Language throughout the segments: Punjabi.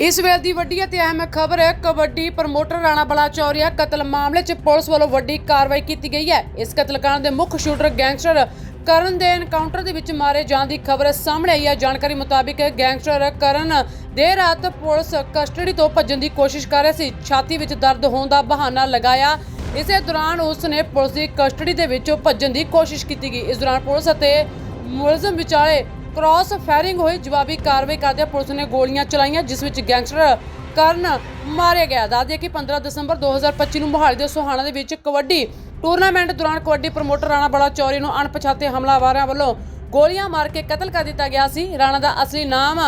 ਇਸ ਵੇਲੇ ਦੀ ਵੱਡੀ ਅਤੇ ਅਹਿਮ ਖਬਰ ਹੈ, ਕਬੱਡੀ ਪ੍ਰਮੋਟਰ ਰਾਣਾ ਬਲਾਚੌਰੀਆ ਕਤਲ ਮਾਮਲੇ 'ਚ ਪੁਲਿਸ ਵੱਲੋਂ ਵੱਡੀ ਕਾਰਵਾਈ ਕੀਤੀ ਗਈ ਹੈ। ਇਸ ਕਤਲकांड ਦੇ ਮੁੱਖ ਸ਼ੂਟਰ ਗੈਂਗਸਟਰ ਕਰਨ ਦੇ ਐਨਕਾਊਂਟਰ ਦੇ ਵਿੱਚ ਮਾਰੇ ਜਾਣ ਦੀ ਖਬਰ ਸਾਹਮਣੇ ਆਈ ਹੈ। ਜਾਣਕਾਰੀ ਮੁਤਾਬਿਕ ਗੈਂਗਸਟਰ ਕਰਨ ਦੇਰ ਰਾਤ ਪੁਲਿਸ ਕਸਟਡੀ ਤੋਂ ਭੱਜਣ ਦੀ ਕੋਸ਼ਿਸ਼ ਕਰ ਰਿਹਾ ਸੀ। ਛਾਤੀ ਵਿੱਚ ਦਰਦ ਹੋਣ ਦਾ ਬਹਾਨਾ ਲਗਾਇਆ। ਇਸੇ ਦੌਰਾਨ ਉਸ ਨੇ ਪੁਲਿਸ ਦੀ ਕਸਟਡੀ ਦੇ ਵਿੱਚੋਂ ਭੱਜਣ ਦੀ ਕੋਸ਼ਿਸ਼ ਕੀਤੀ ਗਈ। ਇਸ ਦੌਰਾਨ ਪੁਲਿਸ ਅਤੇ ਮੁਲਜ਼ਮ ਵਿਚਾਲੇ ਕ੍ਰਾਸ ਫਾਇਰਿੰਗ ਹੋਈ, ਜਵਾਬੀ ਕਾਰਵਾਈ ਕਰਦਿਆਂ ਪੁਲਿਸ ਨੇ ਗੋਲੀਆਂ ਚਲਾਈਆਂ, ਜਿਸ ਵਿੱਚ ਗੈਂਗਸਟਰ ਕਰਨ ਮਾਰਿਆ ਗਿਆ। ਦੱਸਦੇ ਕਿ 15 ਦਸੰਬਰ 2025 ਨੂੰ ਮੋਹਾਲੀ ਦੇ ਸੋਹਾਣਾ ਦੇ ਵਿੱਚ ਕਬੱਡੀ ਟੂਰਨਾਮੈਂਟ ਦੌਰਾਨ ਕਬੱਡੀ ਪ੍ਰਮੋਟਰ ਰਾਣਾ ਬੜਾ ਚੌਰੀ ਨੂੰ ਅਣਪਛਾਤੇ ਹਮਲਾਵਰਾਂ ਵੱਲੋਂ ਗੋਲੀਆਂ ਮਾਰ ਕੇ ਕਤਲ ਕਰ ਦਿੱਤਾ ਗਿਆ ਸੀ। ਰਾਣਾ ਦਾ ਅਸਲੀ ਨਾਮ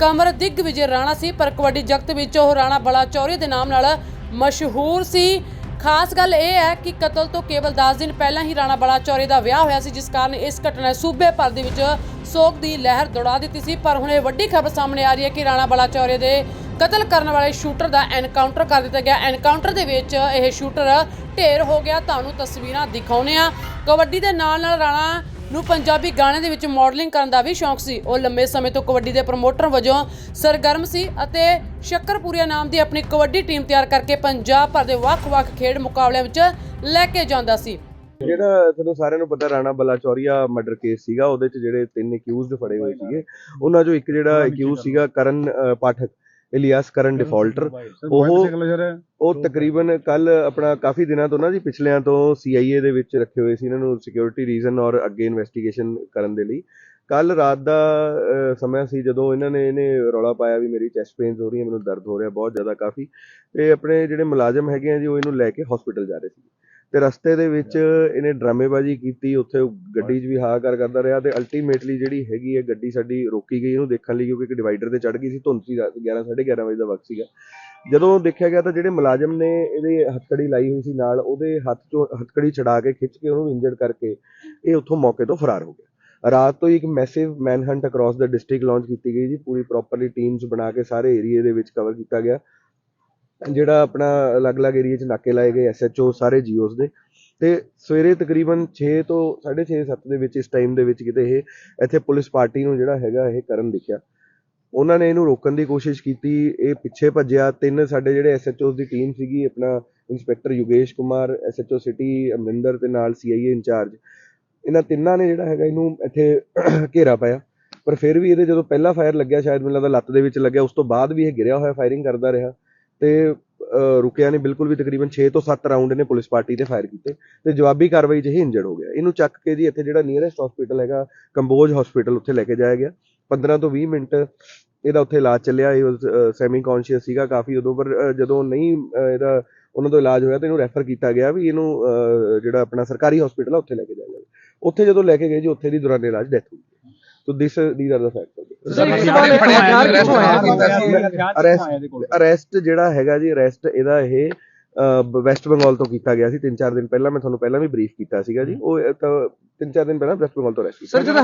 ਕਮਰ ਦਿਗਵਿਜੇ ਰਾਣਾ ਸੀ, ਪਰ ਕਬੱਡੀ ਜਗਤ ਵਿੱਚ ਉਹ ਰਾਣਾ ਬੜਾ ਚੌਰੀ ਦੇ ਨਾਮ ਨਾਲ ਮਸ਼ਹੂਰ ਸੀ। ਖਾਸ ਗੱਲ ਇਹ ਹੈ ਕਿ ਕਤਲ ਤੋਂ ਕੇਵਲ 10 ਦਿਨ ਪਹਿਲਾਂ ਹੀ ਰਾਣਾ ਬੜਾ ਚੌਰੇ ਦਾ ਵਿਆਹ ਹੋਇਆ ਸੀ, ਜਿਸ ਕਾਰਨ ਇਸ ਘਟਨਾ ਨੇ ਸੂਬੇ ਭਰ ਦੇ ਵਿੱਚ ਸੋਗ ਦੀ ਲਹਿਰ ਦੌੜਾ ਦਿੱਤੀ ਸੀ। ਪਰ ਹੁਣ ਇਹ ਵੱਡੀ ਖਬਰ ਸਾਹਮਣੇ ਆ ਰਹੀ ਹੈ ਕਿ ਰਾਣਾ ਬੜਾ ਚੌਰੇ ਦੇ ਕਤਲ ਕਰਨ ਵਾਲੇ ਸ਼ੂਟਰ ਦਾ ਐਨਕਾਊਂਟਰ ਕਰ ਦਿੱਤਾ ਗਿਆ। ਐਨਕਾਊਂਟਰ ਦੇ ਵਿੱਚ ਇਹ ਸ਼ੂਟਰ ਢੇਰ ਹੋ ਗਿਆ। ਤੁਹਾਨੂੰ ਤਸਵੀਰਾਂ ਦਿਖਾਉਨੇ ਆ ਕਬੱਡੀ ਦੇ ਨਾਲ ਨਾਲ ਰਾਣਾ ਨੂੰ ਪੰਜਾਬੀ ਗਾਣੇ ਦੇ ਵਿੱਚ ਮਾਡਲਿੰਗ ਕਰਨ ਦਾ ਵੀ ਸ਼ੌਂਕ ਸੀ। ਉਹ ਲੰਮੇ ਸਮੇਂ ਤੋਂ ਕਬੱਡੀ ਦੇ ਪ੍ਰਮੋਟਰ ਵਜੋਂ ਸਰਗਰਮ ਸੀ ਅਤੇ ਸ਼ੱਕਰਪੁਰੀਆ ਨਾਮ ਦੀ ਆਪਣੀ ਕਬੱਡੀ ਟੀਮ ਤਿਆਰ ਕਰਕੇ ਪੰਜਾਬ ਭਰ ਦੇ ਵੱਖ-ਵੱਖ ਖੇਡ ਮੁਕਾਬਲਿਆਂ ਵਿੱਚ ਲੈ ਕੇ ਜਾਂਦਾ ਸੀ। ਜਿਹੜਾ ਤੁਹਾਨੂੰ ਸਾਰਿਆਂ ਨੂੰ ਪਤਾ, ਰਾਣਾ ਬਲਾਚੌਰੀਆ ਮਰਡਰ ਕੇਸ ਸੀਗਾ, ਉਹਦੇ ਚ ਜਿਹੜੇ ਤਿੰਨ ਅਕਿਊਜ਼ਡ ਫੜੇ ਹੋਏ ਸੀਗੇ। ਉਹਨਾਂ ਚੋਂ ਇੱਕ ਜਿਹੜਾ ਅਕਿਊਜ਼ ਸੀਗਾ ਕਰਨ ਪਾਠਕ। ਇਲੀਆਸ ਕਰਨ ਡਿਫਾਲਟਰ ਉਹ ਉਹ ਤਕਰੀਬਨ ਕੱਲ ਆਪਣਾ ਕਾਫੀ ਦਿਨਾਂ ਤੋਂ ਨਾ ਜੀ ਪਿਛਲਿਆਂ ਤੋਂ CIA ਦੇ ਵਿੱਚ ਰੱਖੇ ਹੋਏ ਸੀ ਇਹਨਾਂ ਨੂੰ ਸਿਕਿਉਰਿਟੀ ਰੀਜ਼ਨ ਔਰ ਅੱਗੇ ਇਨਵੈਸਟੀਗੇਸ਼ਨ ਕਰਨ ਦੇ ਲਈ। ਕੱਲ ਰਾਤ ਦਾ ਸਮਾਂ ਸੀ ਜਦੋਂ ਇਹਨਾਂ ਨੇ ਇਹਨੇ ਰੌਲਾ ਪਾਇਆ ਵੀ ਮੇਰੀ ਚੈਸਟ ਪੇਨਸ ਹੋ ਰਹੀਆਂ ਮੈਨੂੰ ਦਰਦ ਹੋ ਰਿਹਾ ਬਹੁਤ ਜ਼ਿਆਦਾ ਕਾਫੀ। ਤੇ ਆਪਣੇ ਜਿਹੜੇ ਮੁਲਾਜ਼ਮ ਹੈਗੇ ਆ ਜੀ ਉਹ ਇਹਨੂੰ ਲੈ ਕੇ ਹਸਪੀਟਲ ਜਾ ਰਹੇ ਸੀ। ਤੇ ਰਸਤੇ ਦੇ ਵਿੱਚ ਇਹਨੇ ਡਰਾਮੇਬਾਜ਼ੀ ਕੀਤੀ ਉੱਥੇ ਗੱਡੀ 'ਚ ਵੀ ਹਾਹਾਕਾਰ ਕਰਦਾ ਰਿਹਾ ਤੇ ਅਲਟੀਮੇਟਲੀ ਜਿਹੜੀ ਹੈਗੀ ਹੈ ਗੱਡੀ ਸਾਡੀ ਰੋਕੀ ਗਈ ਇਹਨੂੰ ਦੇਖਣ ਲਈ ਕਿਉਂਕਿ ਇੱਕ ਡਿਵਾਈਡਰ ਤੇ ਚੜ ਗਈ ਸੀ ਧੁੰਦ ਸੀ ਰਾਤ 11 11:30 ਵਜੇ ਦਾ ਵਕਤ ਸੀਗਾ। ਜਦੋਂ ਦੇਖਿਆ ਗਿਆ ਤਾਂ ਜਿਹੜੇ ਮੁਲਾਜ਼ਮ ਨੇ ਇਹਦੇ ਹੱਥਕੜੀ ਲਾਈ ਹੋਈ ਸੀ ਨਾਲ ਉਹਦੇ ਹੱਥ 'ਚੋਂ ਹੱਥਕੜੀ ਛਡਾ ਕੇ ਖਿੱਚ ਕੇ ਉਹਨੂੰ ਇੰਜਰਡ ਕਰਕੇ ਇਹ ਉੱਥੋਂ ਮੌਕੇ ਤੋਂ ਫਰਾਰ ਹੋ ਗਿਆ। ਰਾਤ ਤੋਂ ਹੀ ਇੱਕ massive manhunt across the district launch ਕੀਤੀ ਗਈ ਜੀ ਪੂਰੀ ਪ੍ਰੋਪਰਲੀ ਟੀਮਸ ਬਣਾ ਕੇ ਸਾਰੇ ਏਰੀਏ ਦੇ ਵਿੱਚ ਕਵਰ ਕੀਤਾ ਗਿਆ। ਜਿਹੜਾ ਆਪਣਾ ਅਲੱਗ-ਅਲੱਗ ਏਰੀਏ 'ਚ ਨਾਕੇ ਲਾਏ ਗਏ ਐਸਐਚਓ ਸਾਰੇ ਜੀਓਸ ਦੇ। ਤੇ ਸਵੇਰੇ ਤਕਰੀਬਨ 6 ਤੋਂ 6:30 7 ਦੇ ਵਿੱਚ, ਇਸ ਟਾਈਮ ਦੇ ਵਿੱਚ ਕਿਤੇ ਇਹ ਇੱਥੇ ਪੁਲਿਸ ਪਾਰਟੀ ਨੂੰ ਜਿਹੜਾ ਹੈਗਾ ਇਹ ਕਰਨ ਦਿਖਿਆ। ਉਹਨਾਂ ਨੇ ਇਹਨੂੰ ਰੋਕਣ ਦੀ ਕੋਸ਼ਿਸ਼ ਕੀਤੀ, ਇਹ ਪਿੱਛੇ ਭੱਜਿਆ। ਤਿੰਨ ਸਾਡੇ ਜਿਹੜੇ ਐਸਐਚਓਸ ਦੀ ਟੀਮ ਸੀਗੀ, ਆਪਣਾ inspector Yogesh Kumar SHO city Amarinder ਤੇ ਨਾਲ ਸੀਆਈਏ ਇੰਚਾਰਜ। ਇਹਨਾਂ ਤਿੰਨਾਂ ਨੇ ਜਿਹੜਾ ਹੈਗਾ ਇਹਨੂੰ ਇੱਥੇ ਘੇਰਾ ਪਾਇਆ। ਪਰ ਫਿਰ ਵੀ ਇਹਦੇ ਜਦੋਂ ਪਹਿਲਾ ਫਾਇਰ ਲੱਗਿਆ, ਸ਼ਾਇਦ ਮੈਨੂੰ ਲੱਗਦਾ ਲੱਤ ਦੇ ਵਿੱਚ ਲੱਗਿਆ, ਉਸ ਤੋਂ ਬਾਅਦ ਵੀ ਇਹ ਗਿਰਿਆ ਹੋਇਆ ਫਾਇਰਿੰਗ ਕਰਦਾ ਰਿਹਾ। ਤੇ ਅਹ, ਰੁਕਿਆ ਨਹੀਂ ਬਿਲਕੁਲ ਵੀ ਤਕਰੀਬਨ 6 ਤੋਂ 7 ਰਾਉਂਡ ਇਹਨੇ ਪੁਲਿਸ ਪਾਰਟੀ ਤੇ ਫਾਇਰ ਕੀਤੇ ਤੇ ਜਵਾਬੀ ਕਾਰਵਾਈ 'ਚ ਹੀ ਇੰਜਰਡ ਹੋ ਗਿਆ। ਇਹਨੂੰ ਚੱਕ ਕੇ ਜੀ ਇੱਥੇ ਜਿਹੜਾ ਨੀਅਰੈਸਟ ਹਸਪੀਟਲ ਹੈਗਾ ਕੰਬੋਜ ਹਸਪੀਟਲ ਉੱਥੇ ਲੈ ਕੇ ਜਾਇਆ ਗਿਆ। 15 ਤੋਂ 20 ਮਿੰਟ ਇਹਦਾ ਉੱਥੇ ਇਲਾਜ ਚੱਲਿਆ ਇਹ ਸੈਮੀ ਕੌਨਸ਼ੀਅਸ ਸੀਗਾ ਕਾਫੀ ਉਦੋਂ ਪਰ ਜਦੋਂ ਨਹੀਂ ਇਹਦਾ ਉਹਨਾਂ ਤੋਂ ਇਲਾਜ ਹੋਇਆ ਤੇ ਇਹਨੂੰ ਰੈਫਰ ਕੀਤਾ ਗਿਆ ਵੀ ਇਹਨੂੰ ਜਿਹੜਾ ਆਪਣਾ ਸਰਕਾਰੀ ਹਸਪੀਟਲ ਆ ਉੱਥੇ ਲੈ ਕੇ ਜਾਇਆ ਜਾਵੇ ਉੱਥੇ ਜਦੋਂ ਲੈ ਕੇ ਗਏ ਜੀ ਉੱਥੇ ਦੀ ਦੌਰਾਨ ਇਲਾਜ ਡੈਥ ਹੋ ਗਈ ਸੋ ਦਿਸ ਦੀਆਂ are de facto arrest arrest ਜਿਹੜਾ ਹੈਗਾ ਜੀ ਅਰੈਸਟ ਇਹਦਾ ਇਹ ਵੈਸਟ ਬੰਗਾਲ ਤੋਂ ਕੀਤਾ ਗਿਆ ਸੀ ਤਿੰਨ ਚਾਰ ਦਿਨ ਪਹਿਲਾਂ ਮੈਂ ਤੁਹਾਨੂੰ ਪਹਿਲਾਂ ਵੀ ਬਰੀਫ ਕੀਤਾ ਸੀਗਾ ਜੀ ਉਹ ਤਾਂ ਤਿੰਨ ਚਾਰ ਦਿਨ ਪਹਿਲਾਂ ਵੈਸਟ ਬੰਗਾਲ ਤੋਂ ਅਰੈਸਟ ਸਰ ਜਦੋਂ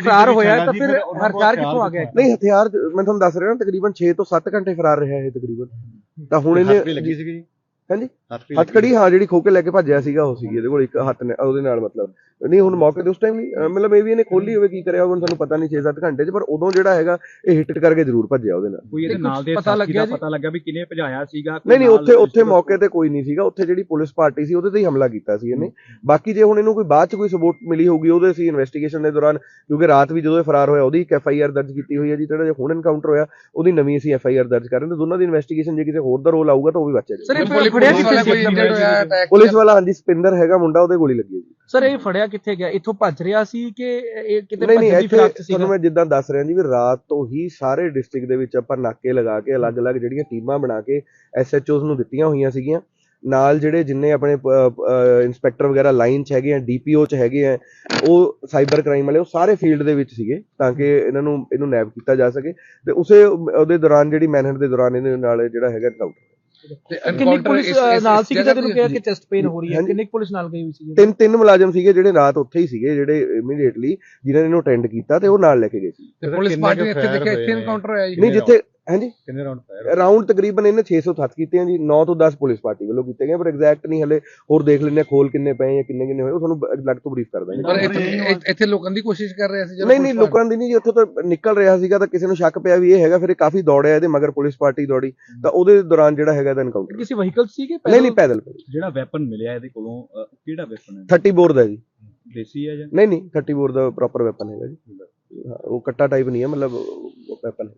ਫਰਾਰ ਹੋਇਆ ਤਾਂ ਫਿਰ ਹਥਿਆਰ ਕਿੱਥੋਂ ਆ ਗਿਆ? ਨਹੀਂ ਹਥਿਆਰ ਮੈਂ ਤੁਹਾਨੂੰ ਦੱਸ ਰਿਹਾ ਨਾ ਤਕਰੀਬਨ 6 ਤੋਂ 7 ਘੰਟੇ ਫਰਾਰ ਰਿਹਾ ਇਹ ਤਕਰੀਬਨ। ਤਾਂ ਹੁਣ ਇਹਨੇ ਲੱਗੀ ਸੀਗੀ ਜੀ। ਹਾਂਜੀ। ਹੱਥਕੜੀ ਹਾਂ ਜਿਹੜੀ ਖੋ ਕੇ ਲੈ ਕੇ ਭੱਜਿਆ ਸੀਗਾ ਉਹ ਸੀਗੀ ਇਹਦੇ ਕੋਲ ਇੱਕ ਹੱਥ ਨੇ ਉਹਦੇ ਨਾਲ ਮਤਲਬ। ਨਹੀਂ ਹੁਣ ਮੌਕੇ ਤੇ ਉਸ ਟਾਈਮ ਨਹੀਂ ਅਹ ਮਤਲਬ ਇਹ ਵੀ ਇਹਨੇ ਖੋਲੀ ਹੋਵੇ ਕੀ ਕਰਿਆ ਹੋਵੇ ਤੁਹਾਨੂੰ ਪਤਾ ਨਹੀਂ 6-7 ਘੰਟੇ 'ਚ ਪਰ ਉਦੋਂ ਜਿਹੜਾ ਹੈਗਾ ਇਹ ਹਿੱਟ ਕਰਕੇ ਜ਼ਰੂਰ ਭੱਜਿਆ ਉਹਦੇ ਨਾਲ। ਕੋਈ ਇਹਦੇ ਨਾਲ ਦੇ ਪਤਾ ਲੱਗਿਆ? ਪਤਾ ਲੱਗਾ ਵੀ ਕਿਨੇ ਭਜਾਇਆ ਸੀਗਾ ਨਹੀਂ ਨਹੀਂ ਉੱਥੇ ਉੱਥੇ ਮੌਕੇ ਤੇ ਕੋਈ ਨਹੀਂ ਸੀਗਾ ਉੱਥੇ ਜਿਹੜੀ ਪੁਲਿਸ ਪਾਰਟੀ ਸੀ ਉਹਦੇ ਤੇ ਹੀ ਹਮਲਾ ਕੀਤਾ ਸੀ ਇਹਨੇ। ਬਾਕੀ ਜੇ ਹੁਣ ਇਹਨੂੰ ਕੋਈ ਬਾਅਦ ਚ ਕੋਈ ਸਬੂਤ ਮਿਲੀ ਹੋਊਗੀ ਉਹਦੇ ਸੀ ਇਨਵੈਸਟੀਗੇਸ਼ਨ ਦੇ ਦੌਰਾਨ ਕਿਉਂਕਿ ਰਾਤ ਵੀ ਜਦੋਂ ਇਹ ਫਰਾਰ ਹੋਇਆ ਉਹਦੀ ਇੱਕ ਐਫ ਆਈ ਆਰ ਦਰਜ ਕੀਤੀ ਹੋਈ ਹੈ ਜੀ ਜਿਹੜਾ ਜੇ ਹੁਣ ਐਨਕਾਊਂਟਰ ਹੋਇਆ ਉਹਦੀ ਨਵੀਂ ਅਸੀਂ ਐਫ ਆਈ ਆਰ ਦਰਜ ਕਰ ਰਹੇ ਹਾਂ ਦੋਨਾਂ ਦੀ ਇਨਵੈਸਟੀਗੇਸ਼ਨ ਜੇ ਕਿਸੇ ਹੋਰ ਦਾ ਰੋਲ ਆਊਗਾ ਤਾਂ ਉਹ ਵੀ ਬਚ ਜਾਏਗਾ ਸਰ ਇਹ ਫੜਿਆ ਕਿੱਥੇ ਸੀ? ਪੁਲਿਸ ਵਾਲਾ ਹਾਂਜੀ ਸਪਿੰਦਰ ਹੈਗਾ ਮੁੰਡਾ ਉਹਦੇ ਗੋਲੀ ਲੱਗੀ ਹੈ ਜੀ। ਸਰ ਇਹ ਫੜਿਆ ਕਿੱਥੇ ਗਿਆ? ਇੱਥੋਂ ਭੱਜ ਰਿਹਾ ਸੀ ਕਿ ਇਹ ਕਿਤੇ ਨਹੀਂ ਨਹੀਂ ਇੱਥੇ ਤੁਹਾਨੂੰ ਮੈਂ ਜਿੱਦਾਂ ਦੱਸ ਰਿਹਾ ਜੀ ਵੀ ਰਾਤ ਤੋਂ ਹੀ ਸਾਰੇ ਡਿਸਟ੍ਰਿਕਟ ਦੇ ਵਿੱਚ ਆਪਾਂ ਨਾਕੇ ਲਗਾ ਕੇ ਅਲੱਗ-ਅਲੱਗ ਜਿਹੜੀਆਂ ਟੀਮਾਂ ਬਣਾ ਕੇ ਐਸਐਚਓਸ ਨੂੰ ਦਿੱਤੀਆਂ ਹੋਈਆਂ ਸੀਗੀਆਂ। ਨਾਲ ਜਿਹੜੇ ਜਿੰਨੇ ਆਪਣੇ ਇਨਸਪੈਕਟਰ ਵਗੈਰਾ ਲਾਈਨ 'ਚ ਹੈਗੇ ਆ ਡੀਪੀਓ 'ਚ ਹੈਗੇ ਆ ਉਹ ਸਾਈਬਰ ਕ੍ਰਾਈਮ ਵਾਲੇ ਉਹ ਸਾਰੇ ਫੀਲਡ ਦੇ ਵਿੱਚ ਸੀਗੇ ਤਾਂ ਕਿ ਇਹਨਾਂ ਨੂੰ ਇਹਨੂੰ ਨੈਬ ਕੀਤਾ ਜਾ ਸਕੇ। ਤੇ ਉਸੇ ਉਹਦੇ ਦੌਰਾਨ ਜਿਹੜੀ ਮੈਨਹੰਟ ਦੇ ਦੌਰਾਨ ਇਹਦੇ ਨਾਲ ਜਿਹੜਾ ਹੈਗਾ ਕਿੰਨੀ ਪੁਲਿਸ ਨਾਲ ਸੀ ਕਿ ਤੈਨੂੰ ਕਿਹਾ ਕਿ ਚੈਸਟ ਪੇਨ ਹੋ ਰਹੀ ਹੈ। ਕਿੰਨੀ ਕੁ ਪੁਲਿਸ ਨਾਲ ਗਈ ਹੋਈ ਸੀ ਤਿੰਨ ਤਿੰਨ ਮੁਲਾਜ਼ਮ ਸੀਗੇ ਜਿਹੜੇ ਰਾਤ ਉੱਥੇ ਹੀ ਸੀਗੇ ਜਿਹੜੇ ਇਮੀਡੀਏਟਲੀ ਜਿਨ੍ਹਾਂ ਨੇ ਇਹਨੂੰ ਅਟੈਂਡ ਕੀਤਾ ਤੇ ਉਹ ਨਾਲ ਲੈ ਕੇ ਗਏ ਸੀ। ਪੁਲਿਸ ਪਾਰਟੀ ਨੇ ਇੱਥੇ ਦੇਖਿਆ ਇੱਥੇ ਐਨਕਾਊਂਟਰ ਹੋਇਆ ਜੀ। ਨਹੀਂ ਜਿੱਥੇ ਹਾਂਜੀ? ਕਿੰਨੇ ਰਾਉਂਡ ਫਾਇਰ ਰਾਉਂਡ ਤਕਰੀਬਨ ਇਹਨੇ 607 ਕੀਤੇ ਆ ਜੀ 9 ਤੋਂ 10 ਪੁਲਿਸ ਪਾਰਟੀ ਵੱਲੋਂ ਕੀਤੇ ਗਏ ਪਰ ਐਗਜ਼ੈਕਟ ਨਹੀਂ ਹਲੇ ਹੋਰ ਦੇਖ ਲੈਂਦੇ ਹਾਂ ਖੋਲ ਕਿੰਨੇ ਪਏ ਆ ਕਿੰਨੇ ਕਿੰਨੇ ਹੋਏ ਉਹ ਤੁਹਾਨੂੰ ਲੱਗ ਤੋਂ ਬਰੀਫ ਕਰ ਦਾਂਗੇ। ਪਰ ਇੱਥੇ ਲੋਕਾਂ ਦੀ ਕੋਸ਼ਿਸ਼ ਕਰ ਰਹੇ ਸੀ ਜਦੋਂ ਨਹੀਂ ਨਹੀਂ ਲੋਕਾਂ ਦੀ ਨਹੀਂ ਜੀ ਉੱਥੋਂ ਤਾਂ ਨਿਕਲ ਰਿਹਾ ਸੀਗਾ ਤਾਂ ਕਿਸੇ ਨੂੰ ਸ਼ੱਕ ਪਿਆ ਵੀ ਇਹ ਹੈਗਾ ਫਿਰ ਇਹ ਕਾਫੀ ਦੌੜਿਆ ਇਹਦੇ ਮਗਰ ਪੁਲਿਸ ਪਾਰਟੀ ਦੌੜੀ ਤਾਂ ਉਹਦੇ ਦੌਰਾਨ ਜਿਹੜਾ ਹੈਗਾ ਦਾ ਐਨਕਾਊਂਟਰ ਕਿਸੇ ਵਹੀਕਲ ਸੀ ਕਿ ਨਹੀਂ ਨਹੀਂ ਪੈਦਲ? ਜਿਹੜਾ ਵੈਪਨ ਮਿਲਿਆ ਇਹਦੇ ਕੋਲੋਂ ਕਿਹੜਾ ਵੈਪਨ ਹੈ? 30 ਬੋਰ ਦਾ ਜੀ। ਦੇਸੀ ਹੈ ਜਾਂ? ਨਹੀਂ ਨਹੀਂ 30 ਬੋਰ ਦਾ ਪ੍ਰੋਪਰ ਵੈਪਨ ਹੈਗਾ ਜੀ। ਹਾਂ, ਉਹ ਕੱਟਾ ਟਾਈਪ ਨਹੀਂ ਹੈ ਮਤਲਬ ਵੈਪਨ